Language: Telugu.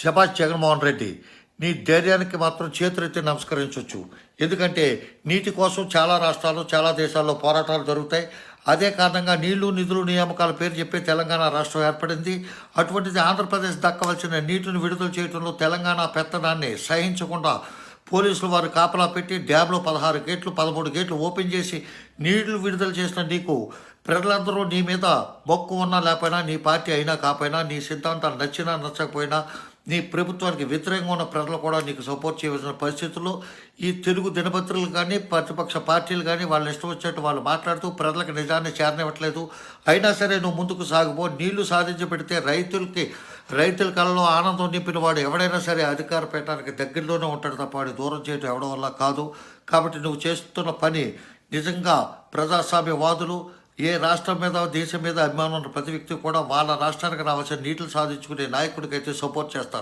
శభాష్ జగన్మోహన్ రెడ్డి నీ ధైర్యానికి మాత్రం చేతులెత్తి నమస్కరించవచ్చు ఎందుకంటే నీటి కోసం చాలా రాష్ట్రాలు చాలా దేశాల్లో పోరాటాలు జరుగుతాయి. అదే కారణంగా నీళ్ళు నిధులు నియామకాల పేరు చెప్పి తెలంగాణ రాష్ట్రం ఏర్పడింది. అటువంటిది ఆంధ్రప్రదేశ్ దక్కవలసిన నీటిని విడుదల చేయడంలో తెలంగాణ పెత్తనాన్ని సహించకుండా పోలీసులు వారు కాపలా పెట్టి డ్యాంలో పదహారు గేట్లు పదమూడు గేట్లు ఓపెన్ చేసి నీళ్ళు విడుదల చేసిన నీకు ప్రజలందరూ నీ మీద మొక్కు ఉన్నా లేకపోయినా నీ పార్టీ అయినా కాకపోయినా నీ సిద్ధాంతాలు నచ్చినా నచ్చకపోయినా నీ ప్రభుత్వానికి వ్యతిరేకంగా ఉన్న ప్రజలు కూడా నీకు సపోర్ట్ చేయవలసిన పరిస్థితుల్లో ఈ తెలుగు దినపత్రికలు కానీ ప్రతిపక్ష పార్టీలు కానీ వాళ్ళు ఇష్టం వచ్చినట్టు వాళ్ళు మాట్లాడుతూ ప్రజలకు నిజాన్ని చేరనివ్వట్లేదు. అయినా సరే నువ్వు ముందుకు సాగుపో. నీళ్ళు సాధించి పెడితే రైతులకి రైతుల కళలో ఆనందం నింపిన వాడు ఎవడైనా సరే అధికార పీఠానికి దగ్గరలోనే ఉంటాడు తప్ప వాడి దూరం చేయడం ఎవడం వల్ల కాదు. కాబట్టి నువ్వు చేస్తున్న పని నిజంగా ప్రజాస్వామ్యవాదులు. ఏ రాష్ట్రం మీద దేశం మీద అభిమానం ఉన్న ప్రతి వ్యక్తి కూడా వాళ్ళ రాష్ట్రానికి రావాల్సిన నీటిని సాధించుకునే నాయకుడికైతే సపోర్ట్ చేస్తారు.